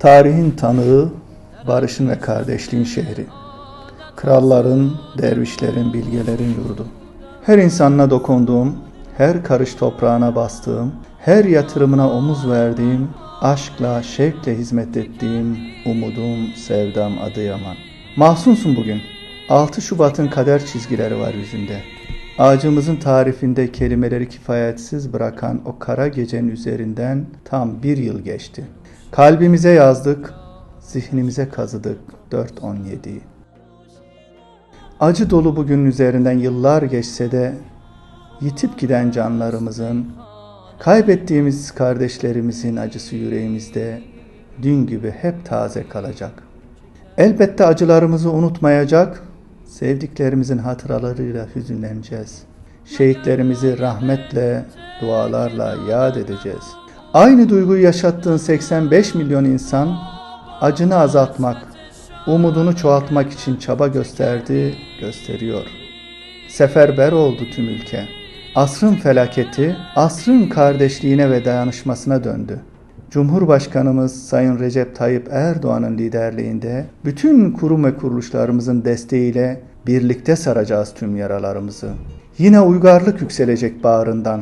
Tarihin tanığı, barışın ve kardeşliğin şehri. Kralların, dervişlerin, bilgelerin yurdu. Her insanına dokunduğum, her karış toprağına bastığım, her yatırımına omuz verdiğim, aşkla, şevkle hizmet ettiğim, umudum, sevdam Adıyaman. Mahzunsun bugün. 6 Şubat'ın kader çizgileri var yüzünde. Ağacımızın tarifinde kelimeleri kifayetsiz bırakan o kara gecenin üzerinden tam bir yıl geçti. Kalbimize yazdık, zihnimize kazıdık 4.17'yi. Acı dolu bugünün üzerinden yıllar geçse de yitip giden canlarımızın, kaybettiğimiz kardeşlerimizin acısı yüreğimizde dün gibi hep taze kalacak. Elbette acılarımızı unutmayacak, sevdiklerimizin hatıralarıyla hüzünleneceğiz. Şehitlerimizi rahmetle, dualarla yad edeceğiz. Aynı duyguyu yaşattığın 85 milyon insan acını azaltmak, umudunu çoğaltmak için çaba gösterdi, gösteriyor. Seferber oldu tüm ülke. Asrın felaketi, asrın kardeşliğine ve dayanışmasına döndü. Cumhurbaşkanımız Sayın Recep Tayyip Erdoğan'ın liderliğinde bütün kurum ve kuruluşlarımızın desteğiyle birlikte saracağız tüm yaralarımızı. Yine uygarlık yükselecek bağrından,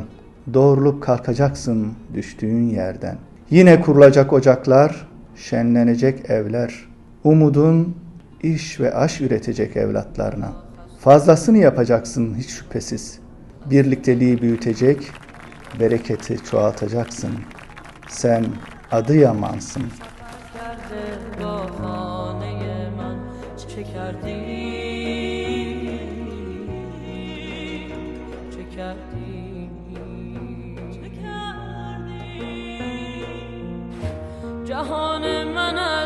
doğrulup kalkacaksın düştüğün yerden. Yine kurulacak ocaklar, şenlenecek evler. Umudun iş ve aş üretecek evlatlarına. Fazlasını yapacaksın hiç şüphesiz. Birlikteliği büyütecek, bereketi çoğaltacaksın. Sen adı yamansın. Çekerdi, çekerdi. جهان من